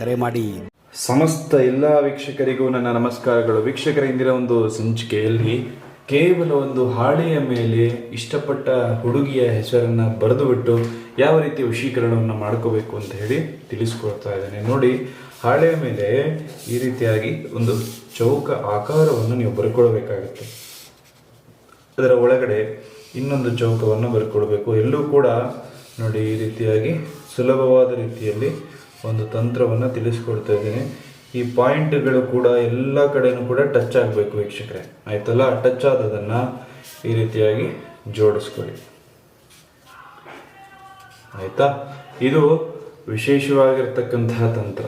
ಕರೆ ಮಾಡಿ. ಸಮಸ್ತ ಎಲ್ಲ ವೀಕ್ಷಕರಿಗೂ ನನ್ನ ನಮಸ್ಕಾರಗಳು. ವೀಕ್ಷಕರ, ಇಂದಿನ ಒಂದು ಸಂಚಿಕೆಯಲ್ಲಿ ಕೇವಲ ಒಂದು ಹಾಳೆಯ ಮೇಲೆ ಇಷ್ಟಪಟ್ಟ ಹುಡುಗಿಯ ಹೆಸರನ್ನ ಬರೆದು ಬಿಟ್ಟು ಯಾವ ರೀತಿ ವಶೀಕರಣವನ್ನು ಮಾಡ್ಕೋಬೇಕು ಅಂತ ಹೇಳಿ ತಿಳಿಸ್ಕೊಡ್ತಾ ಇದ್ದೇನೆ. ನೋಡಿ, ಹಾಳೆಯ ಮೇಲೆ ಈ ರೀತಿಯಾಗಿ ಒಂದು ಚೌಕ ಆಕಾರವನ್ನು ನೀವು ಬರ್ಕೊಳ್ಬೇಕಾಗುತ್ತೆ. ಅದರ ಒಳಗಡೆ ಇನ್ನೊಂದು ಚೌಕವನ್ನು ಬರ್ಕೊಳ್ಬೇಕು. ಎಲ್ಲೂ ಕೂಡ ನೋಡಿ, ಈ ರೀತಿಯಾಗಿ ಸುಲಭವಾದ ರೀತಿಯಲ್ಲಿ ಒಂದು ತಂತ್ರವನ್ನು ತಿಳಿಸ್ಕೊಡ್ತಾ ಇದ್ದೀನಿ. ಈ ಪಾಯಿಂಟ್ಗಳು ಕೂಡ ಎಲ್ಲ ಕಡೆಯೂ ಕೂಡ ಟಚ್ ಆಗಬೇಕು ವೀಕ್ಷಕರೇ. ಆಯ್ತಲ್ಲ? ಟಚ್ ಆದದನ್ನು ಈ ರೀತಿಯಾಗಿ ಜೋಡಿಸ್ಕೊಳ್ಳಿ. ಆಯಿತಾ? ಇದು ವಿಶೇಷವಾಗಿರ್ತಕ್ಕಂತಹ ತಂತ್ರ.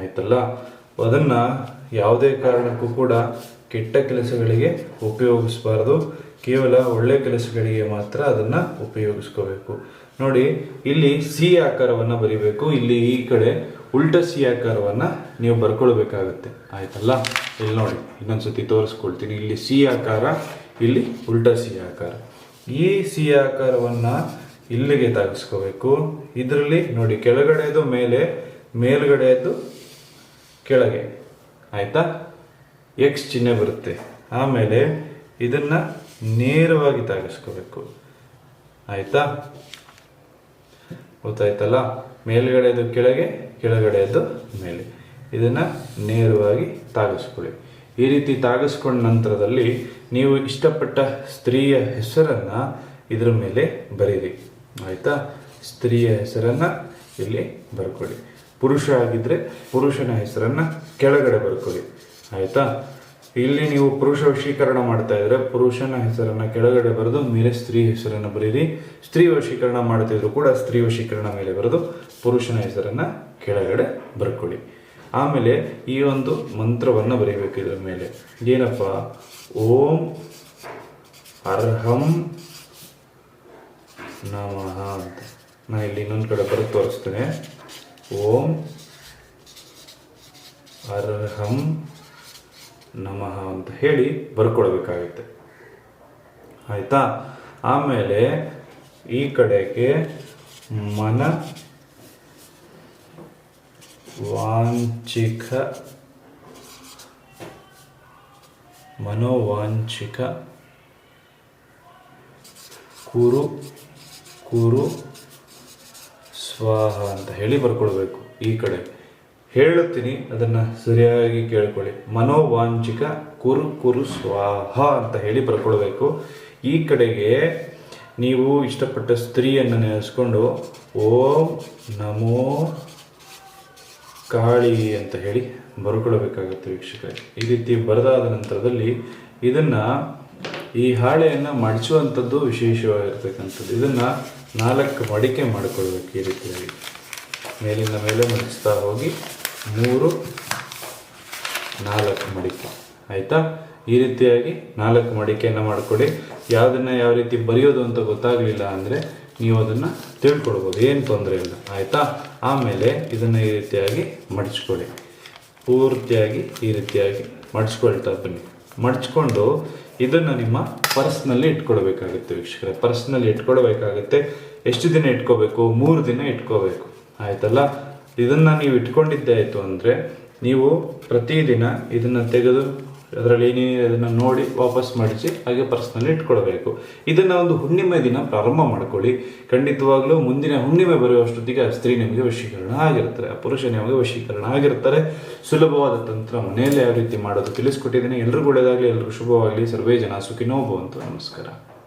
ಆಯ್ತಲ್ಲ? ಅದನ್ನು ಯಾವುದೇ ಕಾರಣಕ್ಕೂ ಕೂಡ ಕೆಟ್ಟ ಕೆಲಸಗಳಿಗೆ ಉಪಯೋಗಿಸಬಾರ್ದು. ಕೇವಲ ಒಳ್ಳೆ ಕೆಲಸಗಳಿಗೆ ಮಾತ್ರ ಅದನ್ನು ಉಪಯೋಗಿಸ್ಕೋಬೇಕು. ನೋಡಿ, ಇಲ್ಲಿ ಸಿ ಆಕಾರವನ್ನು ಬರಿಬೇಕು. ಇಲ್ಲಿ ಈ ಕಡೆ ಉಲ್ಟ ಸಿ ಆಕಾರವನ್ನು ನೀವು ಬರ್ಕೊಳ್ಬೇಕಾಗತ್ತೆ. ಆಯ್ತಲ್ಲ? ಇಲ್ಲಿ ನೋಡಿ ಇನ್ನೊಂದು ಸತಿ ತೋರಿಸ್ಕೊಳ್ತೀನಿ. ಇಲ್ಲಿ ಸಿ ಆಕಾರ, ಇಲ್ಲಿ ಉಲ್ಟ ಸಿ ಆಕಾರ. ಈ ಸಿ ಆಕಾರವನ್ನು ಇಲ್ಲಿಗೆ ತಾಗಿಸ್ಕೋಬೇಕು. ಇದರಲ್ಲಿ ನೋಡಿ, ಕೆಳಗಡೆದು ಮೇಲೆ, ಮೇಲ್ಗಡೆದು ಕೆಳಗೆ. ಆಯ್ತಾ? ಎಕ್ಸ್ ಚಿಹ್ನೆ ಬರುತ್ತೆ. ಆಮೇಲೆ ಇದನ್ನ ನೇರವಾಗಿ ತಾಗಿಸ್ಕೋಬೇಕು. ಆಯ್ತಾ? ಗೊತ್ತಾಯ್ತಲ್ಲ? ಮೇಲ್ಗಡೆದು ಕೆಳಗೆ ಕೆಳಗಡೆಯದು ಮೇಲೆ. ಇದನ್ನ ನೇರವಾಗಿ ತಾಗಿಸ್ಕೊಳ್ಳಿ. ಈ ರೀತಿ ತಾಗಿಸ್ಕೊಂಡ ನಂತರದಲ್ಲಿ ನೀವು ಇಷ್ಟಪಟ್ಟ ಸ್ತ್ರೀಯ ಹೆಸರನ್ನ ಇದರ ಮೇಲೆ ಬರೀರಿ. ಆಯ್ತಾ? ಸ್ತ್ರೀಯ ಹೆಸರನ್ನ ಇಲ್ಲಿ ಬರ್ಕೊಳ್ಳಿ. ಪುರುಷ ಆಗಿದ್ರೆ ಪುರುಷನ ಹೆಸರನ್ನ ಕೆಳಗಡೆ ಬರ್ಕೊಳ್ಳಿ. ಆಯ್ತಾ? ಇಲ್ಲಿ ನೀವು ಪುರುಷ ವಶೀಕರಣ ಮಾಡ್ತಾ ಇದ್ರೆ ಪುರುಷನ ಹೆಸರನ್ನ ಕೆಳಗಡೆ ಬರೆದು ಮೇಲೆ ಸ್ತ್ರೀ ಹೆಸರನ್ನ ಬರೀರಿ. ಸ್ತ್ರೀ ವಶೀಕರಣ ಮಾಡ್ತಿದ್ರು ಕೂಡ ಸ್ತ್ರೀ ವಶೀಕರಣ ಮೇಲೆ ಬರೆದು ಪುರುಷನ ಹೆಸರನ್ನ ಕೆಳಗಡೆ ಬರ್ಕೊಳ್ಳಿ. ಆಮೇಲೆ ಈ ಒಂದು ಮಂತ್ರವನ್ನ ಬರೀಬೇಕು ಇದರ ಮೇಲೆ. ಏನಪ್ಪ? ಓಂ ಅರ್ಹಂ ನಮಃ ಅಂತ. ನಾನು ಇಲ್ಲಿ ಇನ್ನೊಂದು ಕಡೆ ಬರೆದು ತೋರಿಸ್ತೇನೆ. ಓಂ ಅರ್ಹಂ ನಮಃ ಅಂತ ಹೇಳಿ ಬರ್ಕೊಳ್ಬೇಕಾಗುತ್ತೆ ಆಯ್ತಾ? ಆಮೇಲೆ ಈ ಕಡೆಗೆ ಮನ ವಾಂಚಿಕ ಮನೋವಾಂಚಿಕ ಕುರು ಕುರು ಸ್ವಾಹ ಅಂತ ಹೇಳಿ ಬರ್ಕೊಳ್ಬೇಕು ಈ ಕಡೆ. ಹೇಳುತ್ತೀನಿ, ಅದನ್ನ ಸರಿಯಾಗಿ ಕೇಳ್ಕೊಳ್ಳಿ. ಮನೋವಾಂಚಿಕ ಕುರು ಕುರು ಸ್ವಾಹ ಅಂತ ಹೇಳಿ ಬರ್ಕೊಳ್ಬೇಕು. ಈ ಕಡೆಗೆ ನೀವು ಇಷ್ಟಪಟ್ಟ ಸ್ತ್ರೀಯನ್ನು ನೆನೆಸ್ಕೊಂಡು ಓಂ ನಮೋ ಕಾಳಿ ಅಂತ ಹೇಳಿ ಬರ್ಕೊಳ್ಬೇಕಾಗುತ್ತೆ ವೀಕ್ಷಕರೇ. ಈ ರೀತಿ ಬರೆದಾದ ನಂತರದಲ್ಲಿ ಇದನ್ನ ಈ ಹಾಳೆಯನ್ನು ಮಡಿಸುವಂಥದ್ದು ವಿಶೇಷವಾಗಿರ್ತಕ್ಕಂಥದ್ದು. ಇದನ್ನ ನಾಲ್ಕು ಮಡಿಕೆ ಮಾಡಿಕೊಳ್ಬೇಕು ಈ ರೀತಿಯಾಗಿ ಮೇಲಿಂದ ಮೇಲೆ ಮಡಿಸ್ತಾ ಹೋಗಿ ಮೂರು, ನಾಲ್ಕು ಮಡಿಕೆ. ಆಯಿತಾ? ಈ ರೀತಿಯಾಗಿ ನಾಲ್ಕು ಮಡಿಕೆಯನ್ನು ಮಾಡಿಕೊಡಿ. ಯಾವುದನ್ನು ಯಾವ ರೀತಿ ಬರೆಯೋದು ಅಂತ ಗೊತ್ತಾಗಲಿಲ್ಲ ಅಂದರೆ ನೀವು ಅದನ್ನು ತಿಳ್ಕೊಡ್ಬೋದು. ಏನು ತೊಂದರೆ ಇಲ್ಲ. ಆಯಿತಾ? ಆಮೇಲೆ ಇದನ್ನು ಈ ರೀತಿಯಾಗಿ ಮಡಿಚ್ಕೊಳ್ಳಿ ಪೂರ್ತಿಯಾಗಿ ಈ ರೀತಿಯಾಗಿ ಮಡಿಸ್ಕೊಳ್ತಾ ಬನ್ನಿ. ಮಡಿಸ್ಕೊಂಡು ಇದನ್ನು ನಿಮ್ಮ ಪರ್ಸ್ನಲ್ಲಿ ಇಟ್ಕೊಳ್ಬೇಕಾಗುತ್ತೆ ವೀಕ್ಷಕರೇ. ಪರ್ಸ್ನಲ್ಲಿ ಇಟ್ಕೊಳ್ಬೇಕಾಗುತ್ತೆ. ಎಷ್ಟು ದಿನ ಇಟ್ಕೋಬೇಕು? ಮೂರು ದಿನ ಇಟ್ಕೋಬೇಕು. ಆಯ್ತಲ್ಲ? ಇದನ್ನ ನೀವು ಇಟ್ಕೊಂಡಿದ್ದೆ ಆಯಿತು ಅಂದರೆ ನೀವು ಪ್ರತಿದಿನ ಇದನ್ನ ತೆಗೆದು ಅದರಲ್ಲಿ ಏನೇನು ಇದನ್ನ ನೋಡಿ ವಾಪಸ್ ಮಾಡಿಸಿ ಹಾಗೆ ಪರ್ಸ್ನಲ್ಲಿ ಇಟ್ಕೊಳ್ಬೇಕು. ಇದನ್ನ ಒಂದು ಹುಣ್ಣಿಮೆ ದಿನ ಪ್ರಾರಂಭ ಮಾಡ್ಕೊಳ್ಳಿ. ಖಂಡಿತವಾಗಲೂ ಮುಂದಿನ ಹುಣ್ಣಿಮೆ ಬರೆಯುವಷ್ಟೊತ್ತಿಗೆ ಆ ಸ್ತ್ರೀ ನಿಮಗೆ ವಶೀಕರಣ ಆಗಿರ್ತಾರೆ ಆ ಪುರುಷ ನಿಮಗೆ ವಶೀಕರಣ ಆಗಿರ್ತಾರೆ ಸುಲಭವಾದ ತಂತ್ರ ಮನೆಯಲ್ಲಿ ಯಾವ ರೀತಿ ಮಾಡೋದು ತಿಳಿಸ್ಕೊಟ್ಟಿದ್ದೀನಿ. ಎಲ್ರಿಗೂ ಒಳ್ಳೆಯದಾಗಲಿ, ಎಲ್ರಿಗೂ ಶುಭವಾಗಲಿ. ಸರ್ವೇ ಜನ ಸುಖಿನೋ ಭವಂತು. ನಮಸ್ಕಾರ.